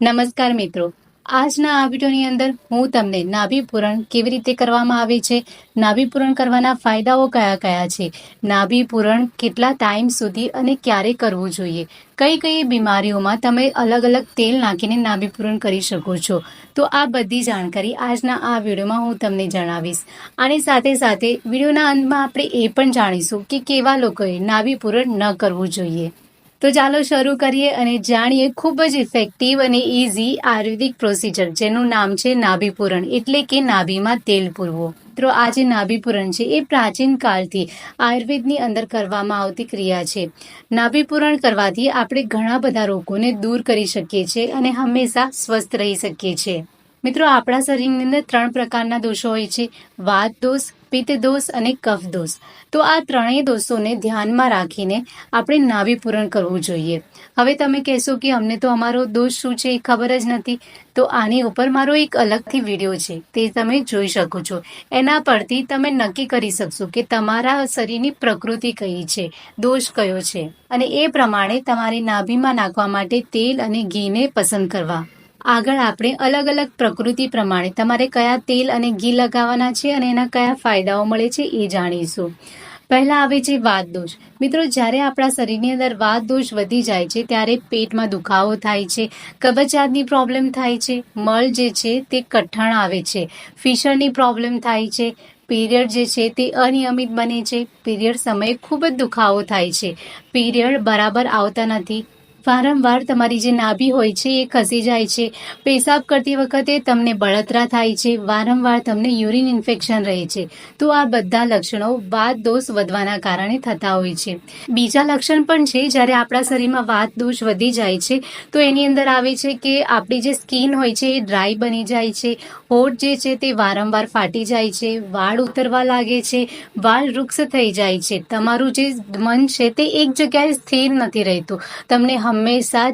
નમસ્કાર મિત્રો. આજના આ વિડીયોની અંદર હું તમને નાભી પૂરણ કેવી રીતે કરવામાં આવે છે, નાભી કરવાના ફાયદાઓ કયા કયા છે, નાભી પૂરણ કેટલા ટાઈમ સુધી અને ક્યારે કરવું જોઈએ, કઈ કઈ બીમારીઓમાં તમે અલગ અલગ તેલ નાખીને નાભી પૂરણ કરી શકો છો, તો આ બધી જાણકારી આજના આ વિડીયોમાં હું તમને જણાવીશ. અને સાથે સાથે વિડીયોના અંતમાં આપણે એ પણ જાણીશું કે કેવા લોકોએ નાભી ન કરવું જોઈએ. તો ચાલો શરૂ કરીએ અને જાણીએ ખૂબ જ ઇફેક્ટિવ અને ઇઝી આયુર્વેદિક પ્રોસિજર જેનું નામ છે નાભીપૂરણ. એટલે કે નાભીમાં તેલ પૂરવું. મિત્રો, આ જે નાભીપૂરણ છે, એ પ્રાચીન કાળથી આયુર્વેદની અંદર કરવામાં આવતી ક્રિયા છે. નાભીપૂરણ કરવાથી આપણે ઘણા બધા રોગોને દૂર કરી શકીએ છીએ અને હંમેશા સ્વસ્થ રહી શકીએ છીએ. મિત્રો, આપણા શરીરની અંદર ત્રણ પ્રકારના દોષો હોય છે. વાત દોષ પિત્ત દોષ અને કફ દોષ. તો આ ત્રણેય દોષોને ધ્યાનમાં રાખીને આપણે નાભી પૂરણ કરવું જોઈએ. હવે તમે કહેશો કે અમને તો અમારો દોષ શું છે એ ખબર જ નથી. તો આની ઉપર મારો એક અલગથી વીડિયો છે. તે તમે જોઈ શકો છો. એના પરથી તમે નક્કી કરી શકશો કે તમારા શરીરની પ્રકૃતિ કઈ છે, દોષ કયો છે. અને એ પ્રમાણે તમારી નાભીમાં નાખવા માટે તેલ અને ઘીને પસંદ કરવા. આગળ આપણે અલગ અલગ પ્રકૃતિ પ્રમાણે તમારે કયા તેલ અને ઘી લગાવવાના છે અને એના કયા ફાયદાઓ મળે છે એ જાણીશું. પહેલાં આવે છે વાત દોષ મિત્રો, જ્યારે આપણા શરીરની અંદર વાત દોષ વધી જાય છે, ત્યારે પેટમાં દુખાવો થાય છે, કબજિયાતની પ્રોબ્લેમ થાય છે, મળ જે છે તે કઠણ આવે છે, ફિશરની પ્રોબ્લેમ થાય છે, પીરિયડ જે છે તે અનિયમિત બને છે, પીરિયડ સમયે ખૂબ જ દુખાવો થાય છે, પીરિયડ બરાબર આવતા નથી વારંવાર તમારી જે નાભી હોય છે એ ખસી જાય છે. પેશાબ કરતી વખતે તમને બળતરા થાય છે. વારંવાર તમને યુરિન ઇન્ફેક્શન રહે છે. તો આ બધા લક્ષણો વાત દોષ વધવાના કારણે થતા હોય છે. બીજા લક્ષણ પણ છે, જ્યારે આપણા શરીરમાં વાત દોષ વધી જાય છે, તો એની અંદર આવે છે કે આપણી જે સ્કિન હોય છે એ ડ્રાય બની જાય છે. હોઠ જે છે તે વારંવાર ફાટી જાય છે, વાળ ઉતરવા લાગે છે, વાળ વૃક્ષ થઈ જાય છે. તમારું જે મન છે તે એક જગ્યાએ સ્થિર નથી રહેતું. તમને હંમેશા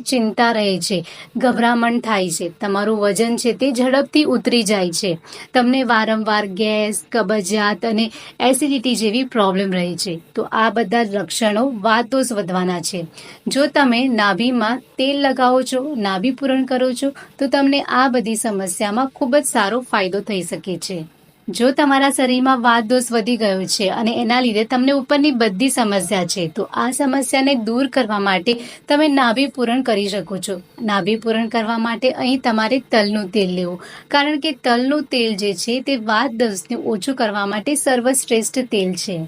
ચિંતા રહે છે, ગભરામણ થાય છે. તમારું વજન છે તે ઝડપથી ઉતરી જાય છે. તમને વારંવાર ગેસ, કબજિયાત અને એસિડિટી જેવી પ્રોબ્લેમ રહે છે. તો આ બધા લક્ષણો વાતોસ વધવાના છે. જો તમે નાભીમાં તેલ લગાવો છો, નાભી પૂરણ કરો છો, તો તમને આ બધી સમસ્યામાં ખૂબ જ સારો ફાયદો થઈ શકે છે. જો તમારા શરીરમાં વાત દોષ વધી ગયો છે અને એના લીધે તમને ઉપરની બધી સમસ્યા છે, તો આ સમસ્યાને દૂર કરવા માટે તમે નાભી પૂરણ કરી શકો છો. નાભી પૂરણ કરવા માટે અહીં તમારે તલનું તેલ લેવું. કારણ કે તલનું તેલ જે છે, તે વાત દોષને ઓછું કરવા માટે સર્વશ્રેષ્ઠ તેલ છે.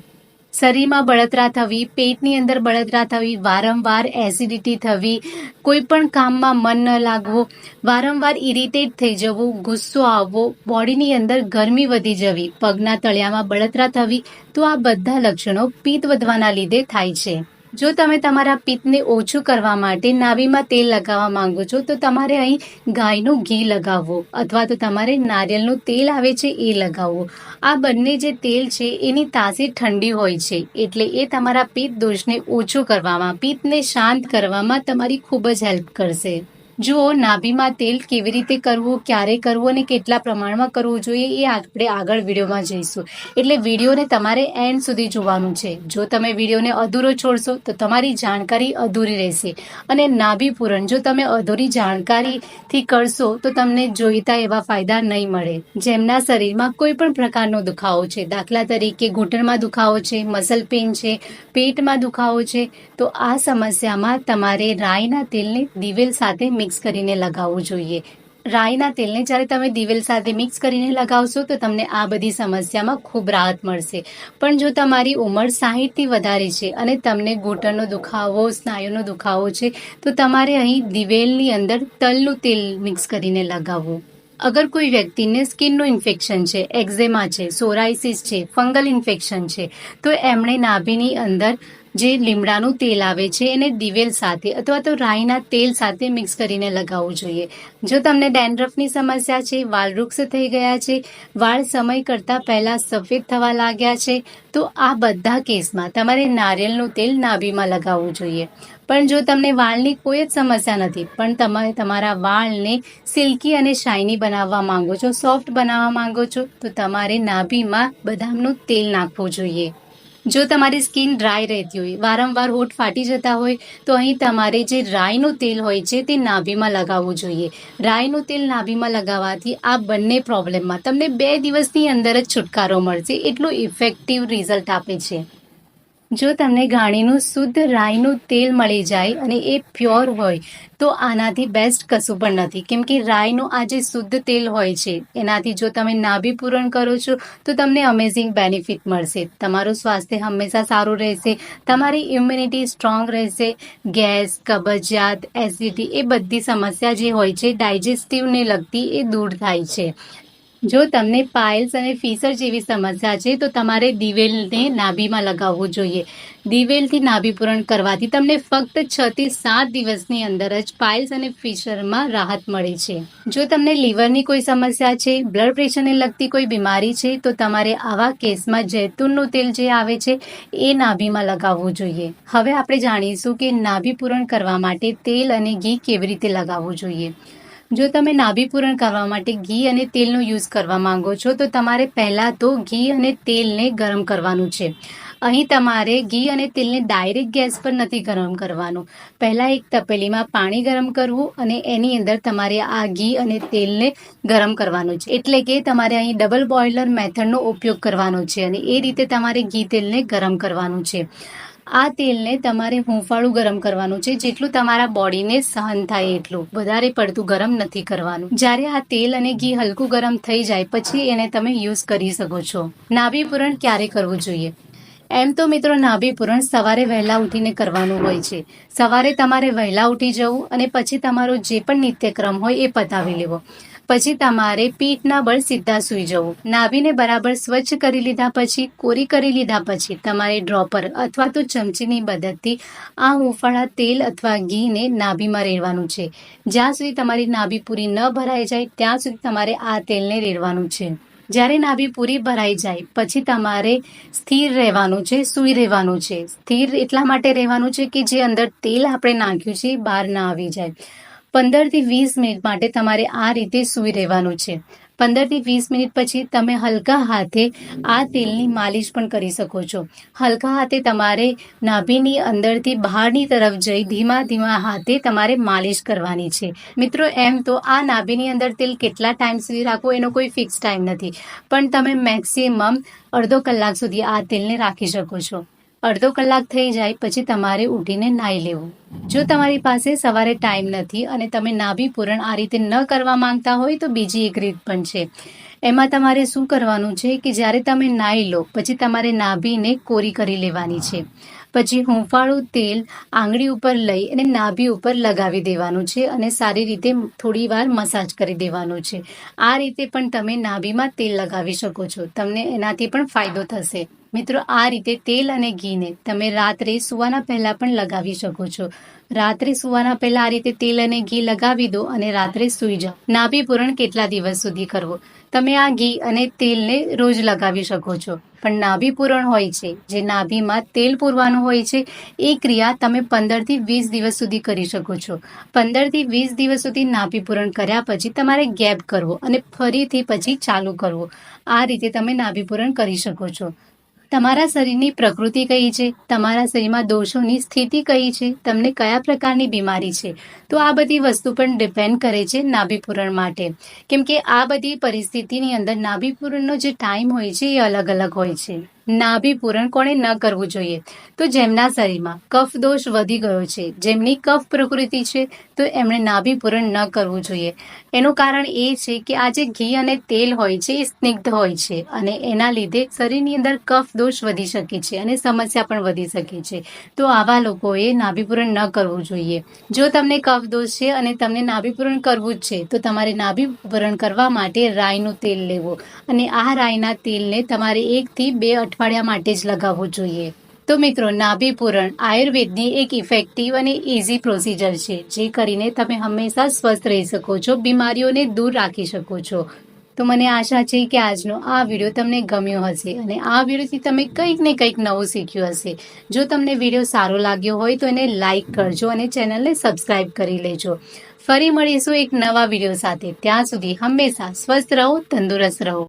શરીરમાં બળતરા થવી, પેટની અંદર બળતરા થવી, વારંવાર એસિડિટી થવી કોઈ પણ કામમાં મન ન લાગવું, વારંવાર ઇરિટેટ થઈ જવું, ગુસ્સો આવવો, બોડીની અંદર ગરમી વધી જવી, પગના તળિયામાં બળતરા થવી, તો આ બધા લક્ષણો પિત્ત વધવાના લીધે થાય છે. જો તમે તમારા પિત્તને ઓછું કરવા માટે નાભીમાં તેલ લગાવવા માંગો છો, તો તમારે અહીં ગાયનું ઘી લગાવવું અથવા તો તમારે નારિયેળનું તેલ આવે છે એ લગાવવું. આ બંને જે તેલ છે, એની તાસી ઠંડી હોય છે, એટલે એ તમારા પિત્ત દોષને ઓછું કરવામાં, પિત્તને શાંત કરવામાં તમારી ખૂબ જ હેલ્પ કરશે. જુઓ, નાભીમાં તેલ કેવી રીતે કરવું, ક્યારે કરવું અને કેટલા પ્રમાણમાં કરવું જોઈએ એ આપણે આગળ વિડીયોમાં જઈશું. એટલે વિડીયોને તમારે એન્ડ સુધી જોવાનું છે. જો તમે વિડીયોને અધૂરો છોડશો, તો તમારી જાણકારી અધૂરી રહેશે. અને નાભી પૂરણ, જો તમે અધૂરી જાણકારીથી કરશો, તો તમને જોઈતા એવા ફાયદા નહીં મળે. જેમના શરીરમાં કોઈ પણ પ્રકારનો દુખાવો છે, દાખલા તરીકે ઘૂંટણમાં દુખાવો છે, મસલ પેઇન છે, પેટમાં દુખાવો છે, તો આ સમસ્યામાં તમારે રાઈના તેલને દિવેલ સાથે મિક્સ કરીને લગાવવું જોઈએ. રાઈના તેલને જ્યારે તમે દિવેલ સાથે મિક્સ કરીને લગાવશો તો તમને આ બધી સમસ્યામાં ખૂબ રાહત મળશે. પણ જો તમારી ઉંમર સાહીઠથી વધારે છે અને તમને ઘૂંટણનો દુખાવો, સ્નાયુનો દુખાવો છે, તો તમારે અહીં દિવેલની અંદર તલનું તેલ મિક્સ કરીને લગાવવું. અગર કોઈ વ્યક્તિને સ્કિનનું ઇન્ફેક્શન છે, એક્ઝેમા છે, સોરાઇસિસ છે, ફંગલ ઇન્ફેક્શન છે, તો એમણે નાભીની અંદર જે લીમડાનું તેલ આવે છે, એને દિવેલ સાથે અથવા તો રાઈના તેલ સાથે મિક્સ કરીને લગાવવું જોઈએ. જો તમને ડેન્ડ્રફની સમસ્યા છે, વાળ વૃક્ષ થઈ ગયા છે, વાળ સમય કરતાં પહેલાં સફેદ થવા લાગ્યા છે, તો આ બધા કેસમાં તમારે નારિયેળનું તેલ નાભીમાં લગાવવું જોઈએ. પણ જો તમને વાળની કોઈ જ સમસ્યા નથી, પણ તમે તમારા વાળને સિલ્કી અને શાઇની બનાવવા માંગો છો, સોફ્ટ બનાવવા માંગો છો, તો તમારે નાભીમાં બદામનું તેલ નાખવું જોઈએ. જો તમારી સ્કિન ડ્રાય રહેતી હોય, વારંવાર હોઠ ફાટી જતા હોય, તો અહીં તમારે જે રાઈનું તેલ હોય છે તે નાભીમાં લગાવવું જોઈએ. રાઈનું તેલ નાભીમાં લગાવવાથી આ બંને પ્રોબ્લેમમાં તમને બે દિવસની અંદર જ છુટકારો મળશે. એટલું ઇફેક્ટિવ રિઝલ્ટ આપે છે. જો તમને ઘાણીનું શુદ્ધ રાઈનું તેલ મળી જાય અને એ પ્યોર હોય, તો આનાથી બેસ્ટ કશું પણ નથી. કેમ કે રાઈનું આ જે શુદ્ધ તેલ હોય છે, એનાથી જો તમે નાભી પૂરણ કરો છો, તો તમને અમેઝિંગ બેનિફિટ મળશે. તમારું સ્વાસ્થ્ય હંમેશા સારું રહેશે, તમારી ઇમ્યુનિટી સ્ટ્રોંગ રહેશે, ગેસ, કબજિયાત એસિડિટી એ બધી સમસ્યા જે હોય છે ડાયજેસ્ટિવને લગતી એ દૂર થાય છે. જો તમને પાઇલ્સ અને ફીસર જેવી સમસ્યા છે, તો તમારે દિવેલને નાભીમાં લગાવવું જોઈએ. દિવેલથી નાભી પૂરણ કરવાથી તમને ફક્ત છ થી સાત દિવસની અંદર જ પાઇલ્સ અને ફીસરમાં રાહત મળે છે. જો તમને લીવરની કોઈ સમસ્યા છે બ્લડ પ્રેશરને લગતી કોઈ બીમારી છે, તો તમારે આવા કેસમાં જૈતુનનું તેલ જે આવે છે, એ નાભીમાં લગાવવું જોઈએ. હવે આપણે જાણીશું કે નાભી પૂરણ કરવા માટે તેલ અને ઘી કેવી રીતે લગાવવું જોઈએ. જો તમે નાભી પૂરણ કરવા માટે ઘી અને તેલનો યુઝ કરવા માંગો છો, તો તમારે પહેલાં તો ઘી અને તેલને ગરમ કરવાનું છે. અહીં તમારે ઘી અને તેલને ડાયરેક્ટ ગેસ પર નથી ગરમ કરવાનું. પહેલાં એક તપેલીમાં પાણી ગરમ કરવું અને એની અંદર તમારે આ ઘી અને તેલને ગરમ કરવાનું છે. એટલે કે તમારે અહીં ડબલ બોઇલર મેથડનો ઉપયોગ કરવાનો છે અને એ રીતે તમારે ઘી તેલને ગરમ કરવાનું છે. આ તેલને તમારે હુંફાળું ગરમ કરવાનું છે. જેટલું તમારા બોડીને સહન થાય એટલું. વધારે પડતું ગરમ નથી કરવાનું. જ્યારે આ તેલ અને ઘી હલકું ગરમ થઈ જાય, પછી એને તમે યુઝ કરી શકો છો. નાભીપૂરણ ક્યારે કરવું જોઈએ? એમ તો મિત્રો નાભીપૂરણ સવારે વહેલા ઉઠીને કરવાનું હોય છે. સવારે તમારે વહેલા ઉઠી જવું અને પછી તમારો જે પણ નિત્યક્રમ હોય એ પતાવી લેવો. પછી તમારે પીઠના બળ સીધા સૂઈ જવું. નાભીને બરાબર સ્વચ્છ કરી લીધા પછી, કોરી કરી લીધા પછી તમારે ડ્રોપર અથવા તો ચમચીની મદદથી આ હુંફાળા તેલ અથવા ઘીને નાભીમાં રેડવાનું છે. જ્યાં સુધી તમારી નાભી પૂરી ન ભરાઈ જાય, ત્યાં સુધી તમારે આ તેલને રેડવાનું છે. જ્યારે નાભી પૂરી ભરાઈ જાય, પછી તમારે સ્થિર રહેવાનું છે, સૂઈ રહેવાનું છે. સ્થિર એટલા માટે રહેવાનું છે કે જે અંદર તેલ આપણે નાખ્યું છે બહાર ના આવી જાય. પંદરથી વીસ મિનિટ માટે તમારે આ રીતે સૂઈ રહેવાનું છે. પંદરથી વીસ મિનિટ પછી તમે હલકા હાથે આ તેલની માલિશ પણ કરી શકો છો. હલકા હાથે તમારે નાભીની અંદરથી બહારની તરફ જઈ ધીમા ધીમા હાથે તમારે માલિશ કરવાની છે. મિત્રો, એમ તો આ નાભીની અંદર તેલ કેટલા ટાઈમ સુધી રાખવું એનો કોઈ ફિક્સ ટાઈમ નથી. પણ તમે મેક્સિમમ અડધો કલાક સુધી આ તેલને રાખી શકો છો. અડધો કલાક થઈ જાય પછી તમારે ઉઠીને નાહી લેવું. જો તમારી પાસે સવારે ટાઈમ નથી અને તમે નાભી પૂરણ આ રીતે ન કરવા માંગતા હોય તો બીજી એક રીત પણ છે. એમાં તમારે શું કરવાનું છે કે જ્યારે તમે નાહી લો પછી તમારે નાભીને કોરી કરી લેવાની છે. પછી હુંફાળું તેલ આંગળી ઉપર લઈ અને નાભી ઉપર લગાવી દેવાનું છે અને સારી રીતે થોડી વાર મસાજ કરી દેવાનું છે. આ રીતે પણ તમે નાભીમાં તેલ લગાવી શકો છો. તમને એનાથી પણ ફાયદો થશે. મિત્રો, આ રીતે તેલ અને ઘીને તમે રાત્રે સુવાના પહેલા પણ લગાવી શકો છો. રાત્રે સુવાના પહેલા આ રીતે તેલ અને ઘી લગાવી દો અને રાત્રે સુઈ જાઓ. નાભી પૂરણ કેટલા દિવસ સુધી કરવો? તમે આ ઘી અને તેલને રોજ લગાવી શકો છો. પણ નાભી પૂરણ હોય છે, જે નાભીમાં તેલ પૂરવાનું હોય છે, એ ક્રિયા તમે પંદરથી વીસ દિવસ સુધી કરી શકો છો. પંદરથી વીસ દિવસ સુધી નાભી પૂરણ કર્યા પછી તમારે ગેપ કરવો અને ફરીથી પછી ચાલુ કરવો. આ રીતે તમે નાભી પૂરણ કરી શકો છો. તમારા શરીરની પ્રકૃતિ કઈ છે? તમારા શરીરમાં દોષોની સ્થિતિ કઈ છે? તમને કયા પ્રકારની બીમારી છે? તો આ બધી વસ્તુ પણ ડિપેન્ડ કરે છે નાભીપૂરણ માટે. કેમ કે આ બધી પરિસ્થિતિની અંદર નાભીપૂરણનો જે ટાઈમ હોય છે એ અલગ અલગ હોય છે. નાભી પૂરણ કોણે ન કરવું જોઈએ. તો જેમના શરીરમાં કફ દોષ વધી ગયો છે, જેમની કફ પ્રકૃતિ છે, તો એમણે નાભી પૂરણ ન કરવું જોઈએ. એનું કારણ એ છે કે આ જે ઘી અને તેલ હોય છે, એ સ્નિગ્ધ હોય છે અને એના લીધે શરીરની અંદર કફ દોષ વધી શકે છે અને સમસ્યા પણ વધી શકે છે. તો આવા લોકોએ નાભી પૂરણ ન કરવું જોઈએ. જો તમને કફ દોષ છે અને તમને નાભી પૂરણ કરવું જ છે, તો તમારે નાભી પૂરણ કરવા માટે રાઈનું તેલ લેવું. અને આ રાઈના તેલને તમારે એકથી બે અઠવાડિયા માટે જ લગાવવું જોઈએ. તો મિત્રો, નાભિપૂરણ આયુર્વેદની એક ઇફેક્ટિવ અને ઇઝી પ્રોસિજર છે, જે કરીને તમે હંમેશા સ્વસ્થ રહી શકો છો, બીમારીઓને દૂર રાખી શકો છો. તો મને આશા છે કે આજનો આ વીડિયો તમને ગમ્યો હશે અને આ વિડીયોથી તમે કંઈક ને કંઈક નવું શીખ્યું હશે. જો તમને વીડિયો સારો લાગ્યો હોય તો એને લાઇક કરજો અને ચેનલને સબસ્ક્રાઇબ કરી લેજો. ફરી મળીશું એક નવા વીડિયો સાથે. ત્યાં સુધી હંમેશા સ્વસ્થ રહો, તંદુરસ્ત રહો.